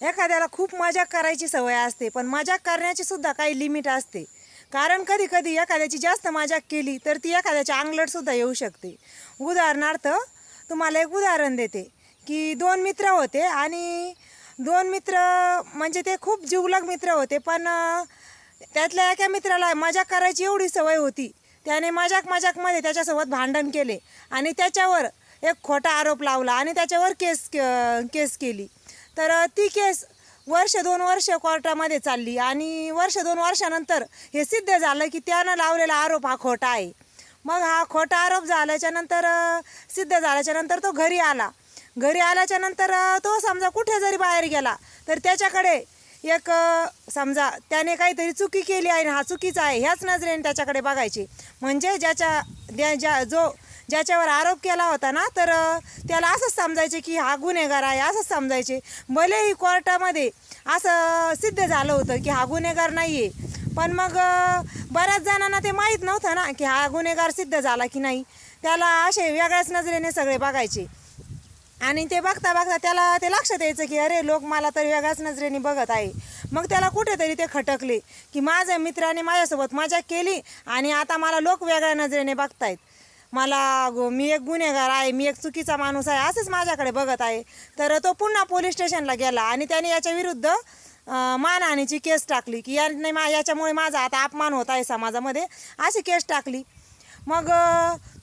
एखाद्याला खूप मजाक करायची सवय असते पण मजाक करण्याची सुद्धा काही लिमिट असते. कारण कधी कधी एखाद्याची जास्त मजाक केली तर ती एखाद्याच्या अंगलटसुद्धा येऊ शकते. उदाहरणार्थ तुम्हाला एक उदाहरण देते की दोन मित्र होते आणि दोन मित्र म्हणजे ते खूप जिवलग मित्र होते पण त्यातल्या एका मित्राला मजाक करायची एवढी सवय होती. त्याने मजाक मजाकमध्ये त्याच्यासोबत भांडण केले आणि त्याच्यावर एक खोटा आरोप लावला आणि त्याच्यावर केस केस केली. तर ती केस वर्ष दोन वर्ष कोर्टामध्ये चालली आणि वर्ष दोन वर्षानंतर हे सिद्ध झालं की त्यानं लावलेला आरोप हा खोटा आहे. मग हा खोटा आरोप झाल्याच्यानंतर सिद्ध झाल्याच्यानंतर तो घरी आला. घरी आल्याच्यानंतर तो समजा कुठे जरी बाहेर गेला तर त्याच्याकडे एक समजा त्याने काहीतरी चुकी केली आहे आणि हा चुकीचा आहे ह्याच नजरेने त्याच्याकडे बघायची. म्हणजे ज्याच्या ज्या ज्या जो ज्याच्यावर आरोप केला होता ना तर त्याला असंच समजायचे की हा गुन्हेगार आहे असंच समजायचे. भलेही कोर्टामध्ये असं सिद्ध झालं होतं की हा गुन्हेगार नाही आहे पण मग बऱ्याच जणांना ते माहीत नव्हतं ना की हा गुन्हेगार सिद्ध झाला की नाही. त्याला असे वेगळ्याच नजरेने सगळे बघायचे. आणि ते बघता बघता त्याला ते लक्षात यायचं की अरे लोक मला तर वेगळ्याच नजरेने बघत आहे. मग त्याला कुठेतरी ते खटकले की माझ्या मित्राने माझ्यासोबत मजा केली आणि आता मला लोक वेगळ्या नजरेने बघतायत. मला गो- मी एक गुन्हेगार आहे मी एक चुकीचा माणूस आहे असंच माझ्याकडे बघत आहे. तर तो पुन्हा पोलीस स्टेशनला गेला आणि त्याने याच्या विरुद्ध अं, मानहानीची केस टाकली. की याने मा याच्यामुळे माझा आता अपमान होत आहे समाजामध्ये. अशी केस टाकली. मग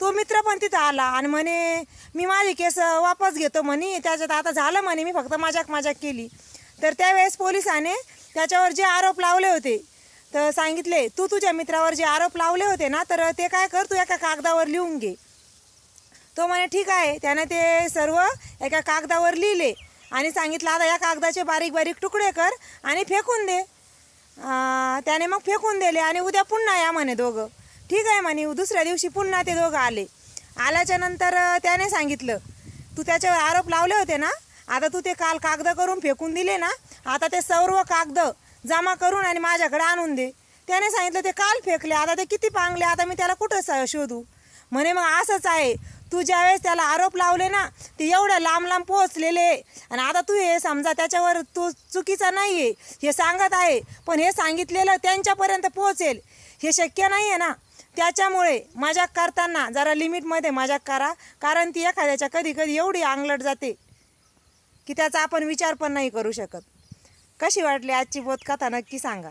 तो मित्र पण तिथं आला आणि म्हणे मी माझी केस वापस घेतो म्हणे. त्याच्यात आता झालं म्हणे. मी फक्त मजाक मजाक केली. तर त्यावेळेस पोलिसाने त्याच्यावर जे आरोप लावले होते तर सांगितले तू तुझ्या मित्रावर जे आरोप लावले होते ना तर ते काय कर तू एका कागदावर लिहून घे. तो म्हणे ठीक आहे. त्याने ते सर्व एका कागदावर लिहिले आणि सांगितलं आता या कागदाचे बारीक बारीक तुकडे कर आणि फेकून दे. त्याने मग फेकून दिले आणि उद्या पुन्हा या म्हणे दोघं. ठीक आहे म्हणे दुसऱ्या दिवशी पुन्हा ते दोघं आले. आल्याच्यानंतर त्याने सांगितलं तू त्याच्यावर आरोप लावले होते ना आता तू ते काल कागद करून फेकून दिले ना आता ते सर्व कागद जमा करून आणि माझ्याकडे आणून दे. त्याने सांगितलं ते काल फेकले आता ते किती पांगले आता मी त्याला कुठं स- शोधू? म्हणे मग असंच आहे. तू ज्यावेळेस त्याला आरोप लावले ना ते एवढं लांब लांब पोहोचलेले आहे. आणि आता तू हे समजा त्याच्यावर तू चुकीचा नाही आहे हे सांगत आहे. पण हे सांगितलेलं त्यांच्यापर्यंत पोहोचेल. हे शक्य नाही आहे ना. त्याच्यामुळे मजाक करताना जरा लिमिटमध्ये मजाक करा. कारण ती एखाद्याच्या कधी कधी एवढी आंगलट जाते की त्याचा आपण विचार पण नाही करू शकत. कशी वाटली आजची बोधकथा नक्की सांगा.